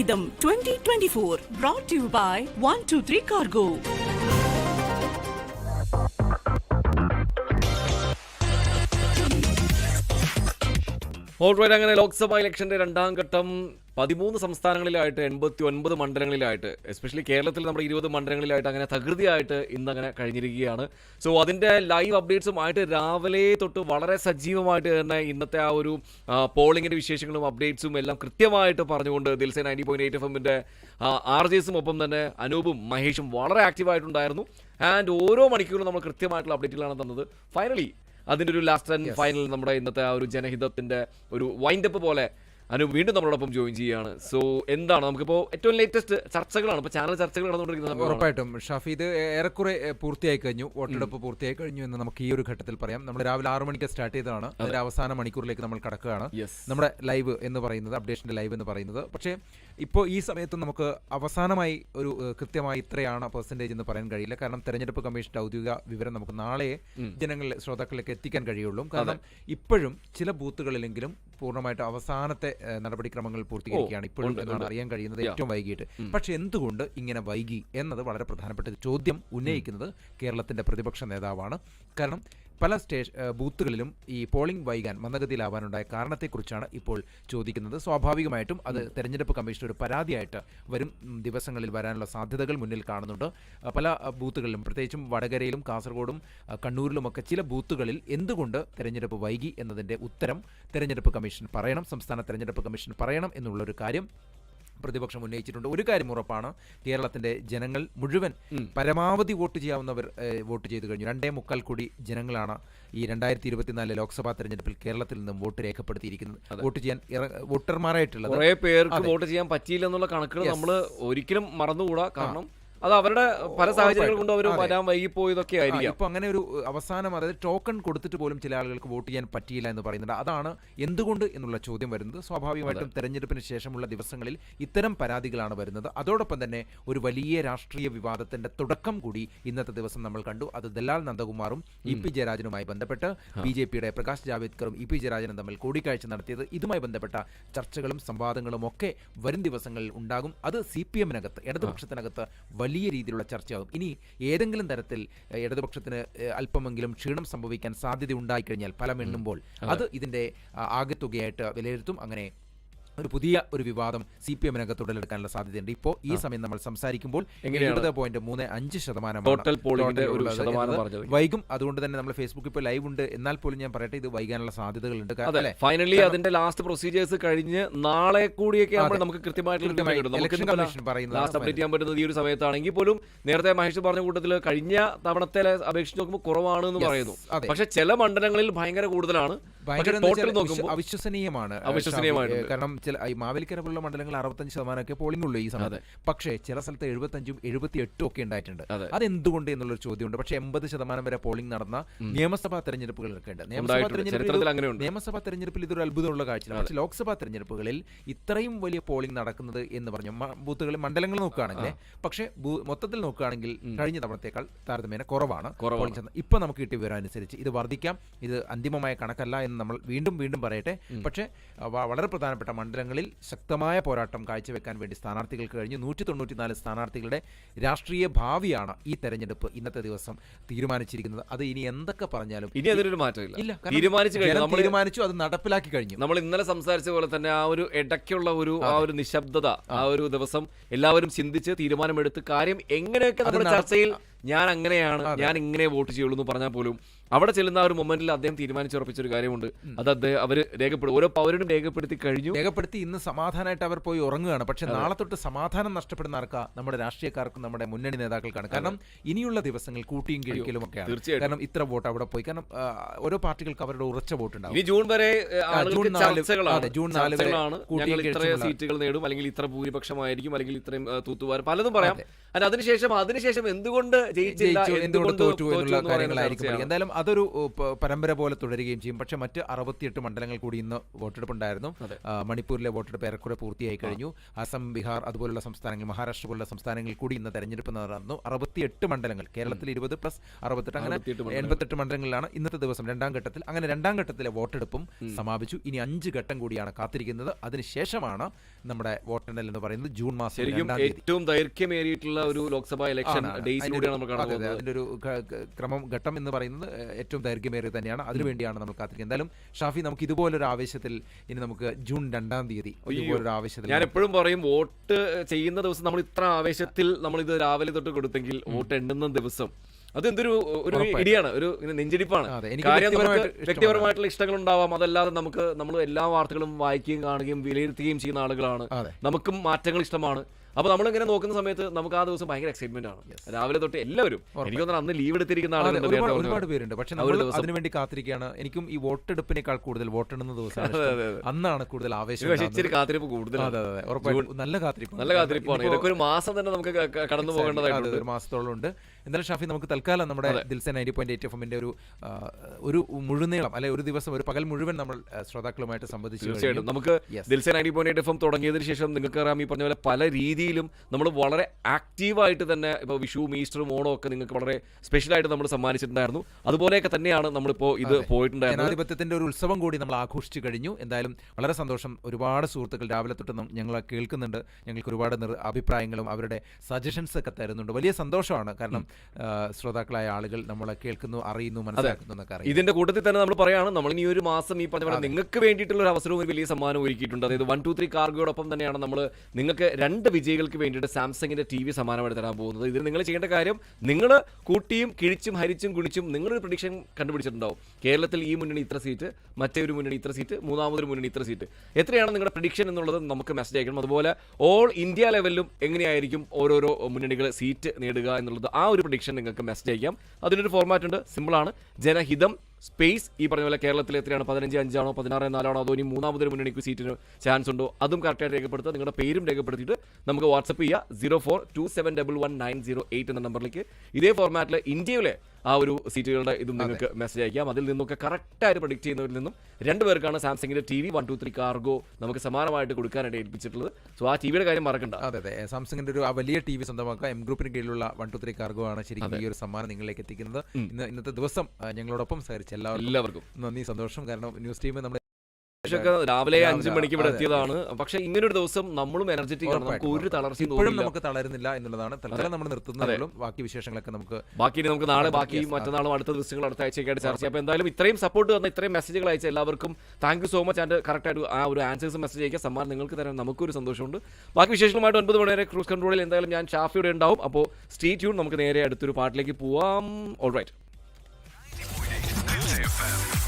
ജനഹിതം twenty twenty four brought you by one two three cargo alright അങ്ങനെ ലോക്സഭാ ഇലക്ഷന്റെ രണ്ടാം ഘട്ടം പതിമൂന്ന് സംസ്ഥാനങ്ങളിലായിട്ട് എൺപത്തി ഒൻപത് മണ്ഡലങ്ങളിലായിട്ട് എസ്പെഷ്യലി കേരളത്തിൽ നമ്മുടെ ഇരുപത് മണ്ഡലങ്ങളിലായിട്ട് അങ്ങനെ തകൃതിയായിട്ട് ഇന്ന് അങ്ങനെ കഴിഞ്ഞിരിക്കുകയാണ് സോ അതിന്റെ ലൈവ് അപ്ഡേറ്റ്സുമായിട്ട് രാവിലെ തൊട്ട് വളരെ സജീവമായിട്ട് തന്നെ ഇന്നത്തെ ആ ഒരു പോളിങ്ങിന്റെ വിശേഷങ്ങളും അപ്ഡേറ്റ്സും എല്ലാം കൃത്യമായിട്ട് പറഞ്ഞുകൊണ്ട് Dil Se ninety point eight F എമ്മിന്റെ ആർ ജെ എസും ഒപ്പം തന്നെ അനൂപും മഹേഷും വളരെ ആക്റ്റീവായിട്ടുണ്ടായിരുന്നു ആൻഡ് ഓരോ മണിക്കൂറും നമ്മൾ കൃത്യമായിട്ടുള്ള അപ്ഡേറ്റുകളാണ് തന്നത്. ഫൈനലി അതിന്റെ ഒരു ലാസ്റ്റ് ആൻഡ് ഫൈനൽ നമ്മുടെ ഇന്നത്തെ ആ ഒരു ജനഹിതത്തിന്റെ ഒരു വൈൻഡപ്പ് പോലെ അനു വീണ്ടും നമ്മളോടൊപ്പം ജോയിൻ ചെയ്യുകയാണ്. സോ എന്താണ്? നമുക്കിപ്പോ ഏറ്റവും ലേറ്റസ്റ്റ് ചർച്ചകളാണ്. ഇപ്പൊ ചാനൽ ചർച്ചകൾ നടന്നുകൊണ്ടിരിക്കുന്നത്. ഉറപ്പായിട്ടും. ഷാഫി ഇത് ഏറെക്കുറെ പൂർത്തിയായി കഴിഞ്ഞു വോട്ടെടുപ്പ് പൂർത്തിയായി കഴിഞ്ഞു എന്ന് നമുക്ക് ഈ ഒരു ഘട്ടത്തിൽ പറയാം. നമ്മൾ രാവിലെ ആറ് മണിക്ക് സ്റ്റാർട്ട് ചെയ്തതാണ്. അതിന്റെ അവസാന മണിക്കൂറിലേക്ക് നമ്മൾ കടക്കുകയാണ്. നമ്മുടെ ലൈവ് എന്ന് പറയുന്നത് അപ്ഡേഷന്റെ ലൈവ് എന്ന് പറയുന്നത്. പക്ഷേ ഇപ്പോൾ ഈ സമയത്ത് നമുക്ക് അവസാനമായി ഒരു കൃത്യമായി ഇത്രയാണ് പെർസെന്റേജ് എന്ന് പറയാൻ കഴിയില്ല. കാരണം തെരഞ്ഞെടുപ്പ് കമ്മീഷന്റെ ഔദ്യോഗിക വിവരം നമുക്ക് നാളെ ജനങ്ങളിൽ ശ്രോതാക്കളിലേക്ക് എത്തിക്കാൻ കഴിയുള്ളൂ. കാരണം ഇപ്പോഴും ചില ബൂത്തുകളിലെങ്കിലും പൂർണമായിട്ട് അവസാനത്തെ നടപടിക്രമങ്ങൾ പൂർത്തീകരിക്കുകയാണ് ഇപ്പോഴും എന്നാണ് അറിയാൻ കഴിയുന്നത് ഏറ്റവും വൈകിട്ട്. പക്ഷെ എന്തുകൊണ്ട് ഇങ്ങനെ വൈകി എന്നത് വളരെ പ്രധാനപ്പെട്ട ചോദ്യം ഉന്നയിക്കുന്നത് കേരളത്തിന്റെ പ്രതിപക്ഷ നേതാവാണ്. കാരണം പല സ്റ്റേഷ ബൂത്തുകളിലും ഈ പോളിംഗ് വൈകാൻ മന്ദഗതിയിലാവാനുണ്ടായ കാരണത്തെക്കുറിച്ചാണ് ഇപ്പോൾ ചോദിക്കുന്നത്. സ്വാഭാവികമായിട്ടും അത് തെരഞ്ഞെടുപ്പ് കമ്മീഷൻ ഒരു പരാതിയായിട്ട് വരും. ദിവസങ്ങളിൽ വരാനുള്ള സാധ്യതകൾ മുന്നിൽ കാണുന്നുണ്ട്. പല ബൂത്തുകളിലും പ്രത്യേകിച്ചും വടകരയിലും കാസർഗോഡും കണ്ണൂരിലുമൊക്കെ ചില ബൂത്തുകളിൽ എന്തുകൊണ്ട് തെരഞ്ഞെടുപ്പ് വൈകി എന്നതിന്റെ ഉത്തരം തെരഞ്ഞെടുപ്പ് കമ്മീഷൻ പറയണം സംസ്ഥാന തെരഞ്ഞെടുപ്പ് കമ്മീഷൻ പറയണം എന്നുള്ളൊരു കാര്യം പ്രതിപക്ഷം ഉന്നയിച്ചിട്ടുണ്ട്. ഒരു കാര്യം ഉറപ്പാണ് കേരളത്തിന്റെ ജനങ്ങൾ മുഴുവൻ പരമാവധി വോട്ട് ചെയ്യാവുന്നവർ വോട്ട് ചെയ്തു കഴിഞ്ഞു. രണ്ടേ മുക്കാൽ കോടി ജനങ്ങളാണ് ഈ രണ്ടായിരത്തി ഇരുപത്തിനാല് ലോക്സഭാ തെരഞ്ഞെടുപ്പിൽ കേരളത്തിൽ നിന്നും വോട്ട് രേഖപ്പെടുത്തിയിരിക്കുന്നത്. വോട്ട് ചെയ്യാൻ വോട്ടർമാരായിട്ടുള്ള വോട്ടർമാരായിട്ടുള്ളത്. കുറെ പേർക്ക് വോട്ട് ചെയ്യാൻ പറ്റിയില്ല എന്നുള്ള കണക്കുകൾ നമ്മൾ ഒരിക്കലും മറന്നുകൂടാ. കാരണം അത് അവരുടെ പല സാഹചര്യങ്ങൾ കൊണ്ട് അവർ. വരാൻ വൈകിപ്പോയതൊക്കെ ആയിരിക്കും. ഇപ്പൊ അങ്ങനെ ഒരു അവസാനം അതായത് ടോക്കൺ കൊടുത്തിട്ട് പോലും ചില ആളുകൾക്ക് വോട്ട് ചെയ്യാൻ പറ്റിയില്ല എന്ന് പറയുന്നുണ്ട്. അതാണ് എന്തുകൊണ്ട് എന്നുള്ള ചോദ്യം വരുന്നത്. സ്വാഭാവികമായിട്ടും തെരഞ്ഞെടുപ്പിന് ശേഷമുള്ള ദിവസങ്ങളിൽ ഇത്തരം പരാതികളാണ് വരുന്നത്. അതോടൊപ്പം തന്നെ ഒരു വലിയ രാഷ്ട്രീയ വിവാദത്തിന്റെ തുടക്കം കൂടി ഇന്നത്തെ ദിവസം നമ്മൾ കണ്ടു. അത് ദലാൽ നന്ദകുമാറും ഇ പി ജയരാജനുമായി ബന്ധപ്പെട്ട് ബി ജെ പിയുടെ പ്രകാശ് ജാവേദ്കറും ഇ പി ജയരാജനും തമ്മിൽ കൂടിക്കാഴ്ച നടത്തിയത്. ഇതുമായി ബന്ധപ്പെട്ട ചർച്ചകളും സംവാദങ്ങളും ഒക്കെ വരും ദിവസങ്ങളിൽ ഉണ്ടാകും. അത് സി പി എമ്മിനകത്ത് ഇടതുപക്ഷത്തിനകത്ത് വലിയ രീതിയിലുള്ള ചർച്ചയാകും. ഇനി ഏതെങ്കിലും തരത്തിൽ ഇടതുപക്ഷത്തിന് അല്പമെങ്കിലും ക്ഷീണം സംഭവിക്കാൻ സാധ്യത ഉണ്ടായിക്കഴിഞ്ഞാൽ ഫലം എണ്ണുമ്പോൾ അത് ഇതിന്റെ ആ, ആകെത്തുകയായിട്ട് വിലയിരുത്തും. അങ്ങനെ ഒരു പുതിയ ഒരു വിവാദം സി പി എമ്മിനകത്ത് ഉടലെടുക്കാനുള്ള സാധ്യതയുണ്ട്. ഇപ്പോൾ ഈ സമയം നമ്മൾ സംസാരിക്കുമ്പോൾ? എഴുപത് പോയിന്റ് മൂന്ന് അഞ്ച് ശതമാനം. വൈകും. അതുകൊണ്ട് തന്നെ നമ്മൾ ഫേസ്ബുക്ക് ഇപ്പോൾ ലൈവ് ഉണ്ട്. എന്നാൽ പോലും ഞാൻ പറയട്ടെ ഇത് വൈകാനുള്ള സാധ്യതകളുണ്ട്? ഫൈനലി അതിന്റെ ലാസ്റ്റ് പ്രൊസീജിയേഴ്സ് കഴിഞ്ഞ് നാളെ കൂടിയൊക്കെ നമുക്ക് കൃത്യമായിട്ടുള്ള ലാസ്റ്റ് അപ്ഡേറ്റ് ചെയ്യാൻ പറ്റുന്നത് ഈ ഒരു സമയത്താണെങ്കിൽ പോലും നേരത്തെ മഹേഷ് പറഞ്ഞ കൂട്ടത്തിൽ കഴിഞ്ഞ തവണത്തെ അപേക്ഷിച്ച് നോക്കുമ്പോൾ കുറവാണ് എന്ന് പറയുന്നു. പക്ഷെ ചില മണ്ഡലങ്ങളിൽ ഭയങ്കര കൂടുതലാണ്. അവിശ്വസനീയമാണ്. കാരണം ചില ഈ മാവേലിക്കര പോലുള്ള മണ്ഡലങ്ങൾ അറുപത്തഞ്ച് ശതമാനമൊക്കെ പോളിംഗ് ഉള്ളൂ ഈ സമയത്ത്. പക്ഷേ ചില സ്ഥലത്ത് എഴുപത്തഞ്ചും എഴുപത്തി എട്ടും ഒക്കെ ഉണ്ടായിട്ടുണ്ട്. അത്. അതെന്തുകൊണ്ട് എന്നുള്ളൊരു ചോദ്യമുണ്ട്. പക്ഷേ എൺപത് ശതമാനം വരെ പോളിംഗ് നടന്ന നിയമസഭാ തെരഞ്ഞെടുപ്പുകൾ ഉണ്ട്. നിയമസഭാ. തെരഞ്ഞെടുപ്പിൽ. നിയമസഭാ ഇതൊരു അത്ഭുതമുള്ള കാഴ്ചയാണ്. പക്ഷേ ലോക്സഭാ തെരഞ്ഞെടുപ്പുകളിൽ ഇത്രയും വലിയ പോളിംഗ് നടക്കുന്നത് എന്ന് പറഞ്ഞു. ബൂത്തുകളിൽ മണ്ഡലങ്ങൾ നോക്കുകയാണെങ്കിൽ പക്ഷേ മൊത്തത്തിൽ നോക്കുകയാണെങ്കിൽ കഴിഞ്ഞ തവണത്തേക്കാൾ താരതമ്യേന കുറവാണ് ഇപ്പൊ നമുക്ക് കിട്ടിയ വിവരം അനുസരിച്ച് ഇത് വർദ്ധിക്കാം. ഇത് അന്തിമമായ കണക്കല്ല എന്ന് നമ്മൾ വീണ്ടും വീണ്ടും പറയട്ടെ. പക്ഷേ വളരെ പ്രധാനപ്പെട്ട മണ്ഡലങ്ങളിൽ ശക്തമായ പോരാട്ടം കാഴ്ചവെക്കാൻ വേണ്ടി സ്ഥാനാർത്ഥികൾക്ക് കഴിഞ്ഞു. നൂറ്റി തൊണ്ണൂറ്റിനാല് സ്ഥാനാർത്ഥികളുടെ രാഷ്ട്രീയ ഭാവിയാണ് ഈ തെരഞ്ഞെടുപ്പ് ഇന്നത്തെ ദിവസം തീരുമാനിച്ചിരിക്കുന്നത്. അത് ഇനി എന്തൊക്കെ പറഞ്ഞാലും ഇനി അതിനൊരു മാറ്റമില്ല. ഇല്ല തീരുമാനിച്ചു കഴിഞ്ഞു. നമ്മൾ തീരുമാനിച്ചു അത് നടപ്പിലാക്കി കഴിഞ്ഞു. നമ്മൾ ഇന്നലെ സംസാരിച്ച പോലെ തന്നെ ആ ഒരു ഇടയ്ക്കുള്ള ഒരു ആ ഒരു നിശബ്ദത ആ ഒരു ദിവസം എല്ലാവരും ചിന്തിച്ച് തീരുമാനമെടുത്ത് കാര്യം എങ്ങനെയൊക്കെ നമ്മുടെ ചർച്ചയിൽ ഞാൻ അങ്ങനെയാണ് ഞാൻ ഇങ്ങനെ വോട്ട് ചെയ്യുള്ളൂ എന്ന് പറഞ്ഞാൽ പോലും അവിടെ ചെല്ലുന്ന ആ ഒരു മൊമെന്റിൽ അദ്ദേഹം തീരുമാനിച്ചുറപ്പിച്ചൊരു കാര്യമുണ്ട്. അത് അദ്ദേഹം അവർ രേഖപ്പെടും ഓരോ പൗരനും രേഖപ്പെടുത്തി കഴിഞ്ഞു. രേഖപ്പെടുത്തി ഇന്ന് സമാധാനമായിട്ട് അവർ പോയി ഉറങ്ങുകയാണ്. പക്ഷെ നാളെ തൊട്ട് സമാധാനം നഷ്ടപ്പെടുന്ന ആർക്കാ? നമ്മുടെ രാഷ്ട്രീയക്കാർക്കും നമ്മുടെ മുന്നണി നേതാക്കൾക്കാണ്. കാരണം ഇനിയുള്ള ദിവസങ്ങൾ കൂട്ടിയും കിഴിക്കലും ഒക്കെ തീർച്ചയായിട്ടും. കാരണം ഇത്ര വോട്ട് അവിടെ പോയി. കാരണം ഓരോ പാർട്ടികൾക്ക് അവരുടെ ഉറച്ച വോട്ട് ഉണ്ടാവും ജൂൺ വരെ ജൂൺ നാല് അതെ, ജൂൺ നാല് വരെ കൂട്ടിയും സീറ്റുകൾ നേടും. അല്ലെങ്കിൽ ഇത്ര ഭൂരിപക്ഷമായിരിക്കും. അല്ലെങ്കിൽ ഇത്രയും തൂത്തുവാരം. പലതും പറയാം. അതിന് അതിനുശേഷം അതിനുശേഷം എന്തുകൊണ്ട് ജയിച്ചില്ല ജയിച്ചു എന്തുകൊണ്ട് തോറ്റു എന്നുള്ള കാര്യങ്ങളായിരിക്കും എന്തായാലും അതൊരു പരമ്പര പോലെ തുടരുകയും ചെയ്യും. പക്ഷെ മറ്റ് അറുപത്തിയെട്ട് മണ്ഡലങ്ങൾ കൂടി ഇന്ന് വോട്ടെടുപ്പ് ഉണ്ടായിരുന്നു മണിപ്പൂരിലെ വോട്ടെടുപ്പ് ഏറെക്കുറെ പൂർത്തിയായി കഴിഞ്ഞു അസം ബീഹാർ അതുപോലുള്ള സംസ്ഥാനങ്ങൾ മഹാരാഷ്ട്ര പോലുള്ള സംസ്ഥാനങ്ങളിൽ കൂടി ഇന്ന് തെരഞ്ഞെടുപ്പ് നടന്നു. അറുപത്തിയെട്ട് മണ്ഡലങ്ങൾ കേരളത്തിൽ ഇരുപത് പ്ലസ് അറുപത്തെട്ട് അങ്ങനെ 68 മണ്ഡലങ്ങൾ. എൺപത്തെട്ട് മണ്ഡലങ്ങളിലാണ് ഇന്നത്തെ ദിവസം രണ്ടാം ഘട്ടത്തിൽ. അങ്ങനെ രണ്ടാം ഘട്ടത്തിലെ വോട്ടെടുപ്പും സമാപിച്ചു. ഇനി അഞ്ച് ഘട്ടം കൂടിയാണ് കാത്തിരിക്കുന്നത്. അതിനുശേഷമാണ് നമ്മുടെ വോട്ടെണ്ണൽ എന്ന് പറയുന്നത് ജൂൺ മാസം ഏറ്റവും ദൈർഘ്യമേറിയിട്ടുള്ള ഒരു ലോക്സഭാ ഇലക്ഷൻ. ഡേയ്സിലൂടെയാണ് നമ്മൾ അതിന്റെ കാണാൻ ഒരു- ക്രമം ഘട്ടം എന്ന് പറയുന്നത് ഏറ്റവും ദൈർഘ്യമേറിയ തന്നെയാണ്. അതിനുവേണ്ടിയാണ് നമ്മൾ കാത്തിരിക്കുന്നത്. എന്തായാലും ഷാഫി നമുക്ക് ഇതുപോലൊരു ആവേശത്തിൽ ഇനി നമുക്ക് ജൂൺ രണ്ടാം തീയതി ഇതുപോലൊരു ആവേശത്തിൽ ഞാൻ എപ്പോഴും പറയും വോട്ട് ചെയ്യുന്ന ദിവസം നമ്മൾ ഇത്ര ആവേശത്തിൽ നമ്മൾ ഇത് രാവിലെ തൊട്ട് കൊടുത്തെങ്കിൽ വോട്ട് എണ്ണുന്ന ദിവസം അതെന്തൊരു ഒരു ഇടിയാണ് ഒരു നെഞ്ചിടിപ്പാണ്. വ്യക്തിപരമായിട്ടുള്ള ഇഷ്ടങ്ങൾ ഉണ്ടാവാം അതല്ലാതെ നമുക്ക് നമ്മൾ എല്ലാ വാർത്തകളും വായിക്കുകയും കാണുകയും വിലയിരുത്തുകയും ചെയ്യുന്ന ആളുകളാണ്. നമുക്കും മാറ്റങ്ങൾ ഇഷ്ടമാണ്. അപ്പൊ നമ്മളിങ്ങനെ നോക്കുന്ന സമയത്ത് നമുക്ക് ആ ദിവസം ഭയങ്കര എക്സൈറ്റ്മെന്റ് ആണ്. രാവിലെ തൊട്ട് എല്ലാവരും എനിക്ക് തോന്നുന്നു അന്ന് ലീവ് എടുത്തിരിക്കുന്ന ആളുകളുണ്ട് ഒരുപാട് പേരുണ്ട്. പക്ഷെ അതിനു വേണ്ടി കാത്തിരിക്കുകയാണ്. എനിക്കും ഈ വോട്ടെടുപ്പിനേക്കാൾ കൂടുതൽ വോട്ടെണ്ണുന്ന ദിവസമാണ് അതെ. അന്നാണ് കൂടുതൽ ആവേശം ഇച്ചിരി കാത്തിരിപ്പ് കൂടുതൽ നല്ല കാത്തിരിപ്പ് നല്ല കാത്തിരിപ്പാണ്. ഇതൊക്കെ ഒരു മാസം തന്നെ നമുക്ക് കടന്നു പോകേണ്ടതായിട്ടുണ്ട്. ഒരു മാസത്തോളം ഉണ്ട്. എന്തായാലും ഷാഫി നമുക്ക് തൽക്കാലം നമ്മുടെ Dil Se ninety point eight F എമ്മിന്റെ ഒരു ഒരു മുഴുനീളം അല്ലെ ഒരു ദിവസം ഒരു പകൽ മുഴുവൻ നമ്മൾ ശ്രോതാക്കളുമായിട്ട് സംബന്ധിച്ചു തീർച്ചയായിട്ടും. നമുക്ക്. Dil Se ninety point F M തുടങ്ങിയതിന് ശേഷം നിങ്ങൾക്ക് അറിയാം ഈ പറഞ്ഞ പോലെ പല രീതിയിലും നമ്മൾ വളരെ ആക്റ്റീവായിട്ട് തന്നെ ഇപ്പോൾ വിഷു ഈസ്റ്ററും ഓണവും ഒക്കെ നിങ്ങൾക്ക് വളരെ സ്പെഷ്യലായിട്ട് നമ്മൾ സമ്മാനിച്ചിട്ടുണ്ടായിരുന്നു. അതുപോലെയൊക്കെ തന്നെയാണ് നമ്മളിപ്പോൾ ഇത് പോയിട്ടുണ്ടായിരുന്നത്. ജനാധിപത്യത്തിന്റെ ഒരു ഉത്സവം കൂടി നമ്മൾ ആഘോഷിച്ചു കഴിഞ്ഞു. എന്തായാലും വളരെ സന്തോഷം. ഒരുപാട് സുഹൃത്തുക്കൾ രാവിലെ തൊട്ട് ഞങ്ങൾ കേൾക്കുന്നുണ്ട്. ഞങ്ങൾക്ക് ഒരുപാട് നിർ അഭിപ്രായങ്ങളും അവരുടെ സജഷൻസ് ഒക്കെ തരുന്നുണ്ട്. വലിയ സന്തോഷമാണ്. കാരണം ശ്രോതാക്കളായ ആളുകൾ നമ്മളെ കേൾക്കുന്നു അറിയുന്നു മനസ്സിലാക്കുന്നു എന്നൊക്കെ അറിയാം ഇതിന്റെ കൂട്ടത്തിൽ തന്നെ നമ്മൾ പറയാണ് നമ്മൾ ഈ ഒരു മാസം ഈ പറഞ്ഞ പോലെ നിങ്ങൾക്ക് വേണ്ടിയിട്ടുള്ള ഒരു അവസരവും ഒരു വലിയ സമ്മാനം ഒരുക്കിയിട്ടുണ്ട്. അതായത് വൺ ടു ത്രീ കാർഗോടൊപ്പം തന്നെയാണ് നമ്മൾ നിങ്ങൾക്ക് രണ്ട് വിജയികൾക്ക് വേണ്ടിയിട്ട് സാംസങ്ങിന്റെ ടി വി സമ്മാനമായിട്ട് തരാൻ പോകുന്നത്. ഇതിന് നിങ്ങൾ ചെയ്യേണ്ട കാര്യം നിങ്ങൾ കൂട്ടിയും കിഴിച്ചും ഹരിച്ചും കുണിച്ചും നിങ്ങളൊരു പ്രഡിക്ഷൻ കണ്ടുപിടിച്ചിട്ടുണ്ടാവും. കേരളത്തിൽ ഈ മുന്നണി ഇത്ര സീറ്റ് മറ്റേ ഒരു മുന്നണി ഇത്ര സീറ്റ് മൂന്നാമതൊരു മുന്നണി ഇത്ര സീറ്റ് എത്രയാണ് നിങ്ങളുടെ പ്രഡിക്ഷൻ എന്നുള്ളത് നമുക്ക് മെസ്സേജ് അയക്കണം. അതുപോലെ ഓൾ ഇന്ത്യ ലെവലിലും എങ്ങനെയായിരിക്കും ഓരോരോ മുന്നണികൾ സീറ്റ് നേടുക എന്നുള്ളത് ആ ഒരു പ്രഡിക്ഷൻ നിങ്ങൾക്ക് മെസ്സേജ് അയക്കാം അതിനൊരു ഫോർമാറ്റ് ഉണ്ട്. സിമ്പിളാണ് ജനഹിതം സ്പേസ് ഈ പറഞ്ഞ പോലെ കേരളത്തിൽ എത്രയാണ്? പതിനഞ്ച് അഞ്ചാണോ? പതിനാറ് നാലാണോ? അതോ ഇനി മൂന്നാമതൊരു മുന്നണിക്ക് സീറ്റിന് ചാൻസ് ഉണ്ടോ? അതും കറക്റ്റായിട്ട് രേഖപ്പെടുത്തുക. നിങ്ങളുടെ പേരും രേഖപ്പെടുത്തിയിട്ട് നമുക്ക് വാട്സപ്പ് ചെയ്യുക zero four two seven double one nine zero eight എന്ന നമ്പറിലേക്ക്. ഇതേ ഫോർമാറ്റിൽ ഇന്ത്യയിലെ ആ ഒരു സീറ്റുകളുടെ ഇതും നിങ്ങൾക്ക് മെസ്സേജ് അയക്കാം. അതിൽ നിന്നൊക്കെ കറക്റ്റായിട്ട് പ്രഡിക്റ്റ് ചെയ്യുന്നവരിൽ നിന്നും രണ്ട് പേർക്കാണ് സാംസങ്ങിന്റെ T V one two three cargo നമുക്ക് സമാനമായിട്ട് കൊടുക്കാനായിട്ട് ഏൽപ്പിച്ചിട്ടുള്ളത്. സോ ആ ടിവിയുടെ കാര്യം മറക്കണ്ട. അതെ അതെ. സാംസങ്ങിന്റെ ഒരു വലിയ ടി വി സ്വന്തമാക്കുക. എം ഗ്രൂപ്പിന് കീഴിലുള്ള വൺ ടു ത്രീ കാർഗോ ആണ് ശരിക്കും ഈ ഒരു സമ്മാനം നിങ്ങളിലേക്ക് എത്തിക്കുന്നത്. ഇന്ന് ഇന്നത്തെ ദിവസം ഞങ്ങളോടൊപ്പം സഹകരിച്ച എല്ലാവർക്കും എല്ലാവർക്കും. നന്ദി സന്തോഷം. കാരണം ന്യൂസ് ടീം നമ്മൾ രാവിലെ അഞ്ചു മണിക്ക് ഇവിടെ എത്തിയതാണ്. പക്ഷെ ഇങ്ങനെ ഒരു ദിവസം നമ്മളും എനർജറ്റിക് ആണ്. നമുക്ക് ഒരു തളർച്ചയും ഇപ്പോഴും നമുക്ക് തളരുന്നില്ല എന്നുള്ളതാണ്. തൽക്കാലം നമ്മൾ നിർത്തുന്നതിലും ബാക്കി വിശേഷങ്ങളൊക്കെ നമുക്ക് ബാക്കി നമുക്ക് നാളെ ബാക്കി മറ്റന്നാളും അടുത്ത ദിവസങ്ങൾ അടുത്ത ആഴ്ചയ്ക്കായിട്ട് ചർച്ച ചെയ്യാം. അപ്പോൾ എന്തായാലും ഇത്രയും സപ്പോർട്ട് തന്ന ഇത്രയും മെസ്സേജുകൾ അയച്ച എല്ലാവർക്കും thank you so much and correct ആയിട്ട് ആ ഒരു ആൻസേഴ്സ് മെസ്സേജ് അയക്കുക സമ്മാനം നിങ്ങൾക്ക് തരാൻ നമുക്കൊരു സന്തോഷമുണ്ട്. ബാക്കി വിശേഷങ്ങളുമായിട്ട് ഒൻപത് മണി വരെ ക്രൂസ് കൺട്രോളിൽ എന്തായാലും ഞാൻ ഷാഫിയുടെ ഉണ്ടാവും. അപ്പോൾ സ്റ്റേ ട്യൂൺ നമുക്ക് നേരെ അടുത്തൊരു പാട്ടിലേക്ക് പോവാം. All right FM.